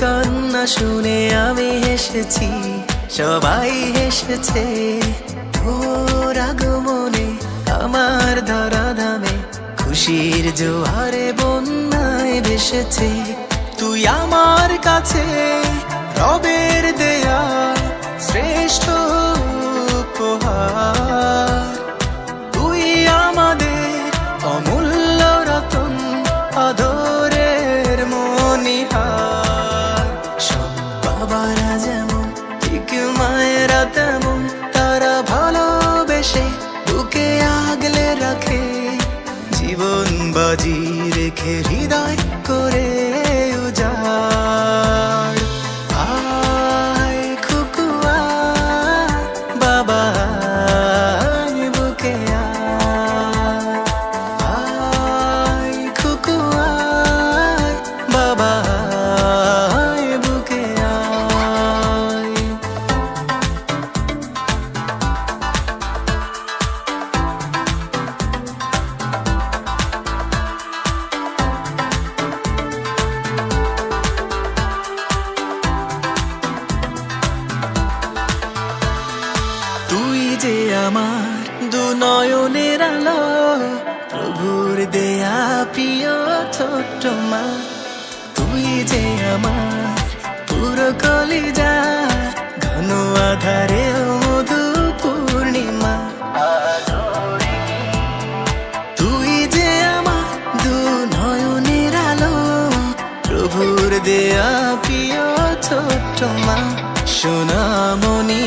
কান্না শুনে আমি হেসেছি, সবাই হেসেছে। ভোর মনে, আমার ধরা ধামে খুশির জোয়ারে বন্যায় ভেসেছে। তুই আমার কাছে রবের দে বাজি রেখে হৃদয় করে যে আমার দু নয়নের আলো, প্রভুর দেয়া প্রিয় ছোট্ট মা। তুই যে আমার পুরো কলিজা, ঘন আধারে মধু পূর্ণিমা। তুই যে আমার দু নয়নের আলো, প্রভুর দেয়া প্রিয় ছোট্ট মা। সোনামণি